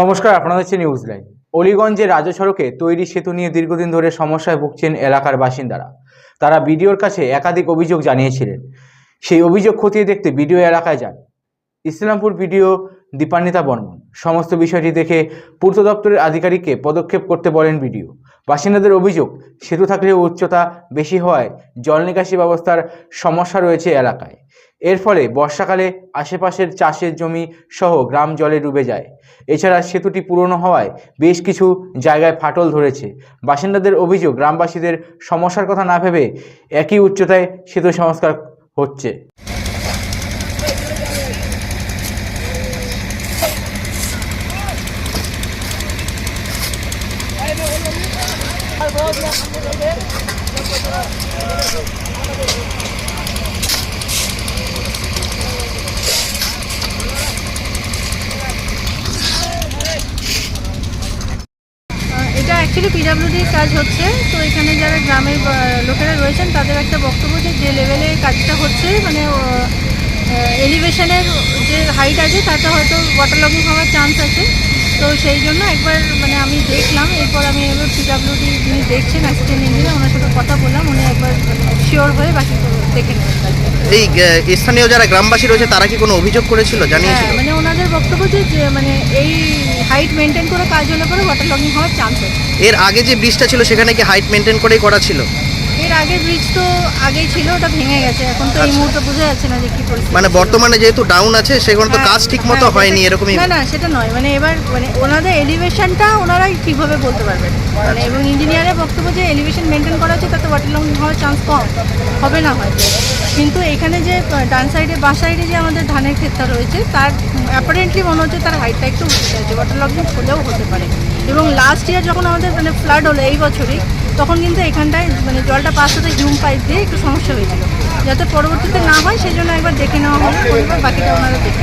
নমস্কার, আপনারা হচ্ছে নিউজ লাইভ অলিগঞ্জে রাজ্য সড়কে তৈরি সেতু নিয়ে দীর্ঘদিন ধরে সমস্যায় ভুগছেন এলাকার বাসিন্দারা। তারা বিডিওর কাছে একাধিক অভিযোগ জানিয়েছিলেন। সেই অভিযোগ খতিয়ে দেখতে বিডিও এলাকায় যান। ইসলামপুর বিডিও দীপান্বিতা বর্মন। সমস্ত বিষয়টি দেখে পূর্ত দপ্তরের আধিকারিককে পদক্ষেপ করতে বলেন বিডিও। বাসিন্দাদের অভিযোগ, সেতু থাকলেও উচ্চতা বেশি হওয়ায় জল নিকাশি ব্যবস্থার সমস্যা রয়েছে এলাকায়। এর ফলে বর্ষাকালে আশেপাশের চাষের জমি সহ গ্রাম জলে ডুবে যায়। এছাড়া সেতুটি পুরনো হওয়ায় বেশ কিছু জায়গায় ফাটল ধরেছে। বাসিন্দাদের অভিযোগ, গ্রামবাসীদের সমস্যার কথা না ভেবে একই উচ্চতায় সেতু সংস্কার হচ্ছে। এটা অ্যাকচুয়ালি পিডাব্লিউডির কাজ হচ্ছে। তো এখানে যারা গ্রামের লোকেরা রয়েছেন, তাদের একটা বক্তব্য যে যে লেভেলে কাজটা হচ্ছে মানে এলিভেশনের যে হাইট আছে, তাতে হয়তো ওয়াটার লগিং হওয়ার চান্স আছে। তো সেই জন্য একবার মানে আমি দেখলাম এরপর আমি এবার পিডাব্লিউডি যিনি দেখছেন অ্যাসিস্ট্যান্ট ইঞ্জিনিয়ার ওনার সাথে কথা বললাম উনি একবার শিওর হয়ে বাকি দেখে নেবেন এই স্থানীয় যারা গ্রামবাসী রয়েছে তারা কি কোনো অভিযোগ করেছিল জানিয়েছিল? হ্যাঁ মানে ওনাদের বক্তব্য যে মানে এই হাইট মেনটেন করে কাজ হলে পরে ওয়াটার লগিং হওয়ার চান্স আছে। এর আগে যে ব্রিজটা ছিল সেখানে কি হাইট মেনটেন করেই করা ছিল? আগের ব্রিজ তো আগেই ছিল ওটা ভেঙে গেছে। এখন তো এই আচ্ছা। মুহূর্তে বোঝা যাচ্ছে না যে কি পরিস্থিতি। মানে বর্তমানে যেহেতু ডাউন আছে সেখানে তো হ্যাঁ, কাজ ঠিক মতো হ্যাঁ, হয়নি এরকমই না না সেটা নয়। মানে এবার মানে ওনাদের এলিভেশনটা ওনারাই ঠিকভাবে বলতে পারবেন। মানে আচ্ছা। এবং ইঞ্জিনিয়ারের বক্তব্য যে এলিভেশন মেনটেন করা হচ্ছে তাতে ওয়াটার লং হওয়ার চান্স কম। হবে না হয়তো। কিন্তু এখানে যে ডান সাইডে বাঁ সাইডে যে আমাদের ধানের ক্ষেতটা রয়েছে তার অ্যাপারেন্টলি মনে হচ্ছে তার হাইটটা একটু উঠে আছে। ওয়াটার লং হলেও হতে পারে। এবং লাস্ট ইয়ার যখন আমাদের মানে ফ্লাড হলো এই বছরই তখন কিন্তু এখানটায় জলটা পাস হতে জুম পাইপ দিয়ে একটু সমস্যা হয়েছিল যাতে পরবর্তীতে না হয়, সেই জন্য একবার দেখে নেওয়া হবে বাকিটা ওনারা দেখে.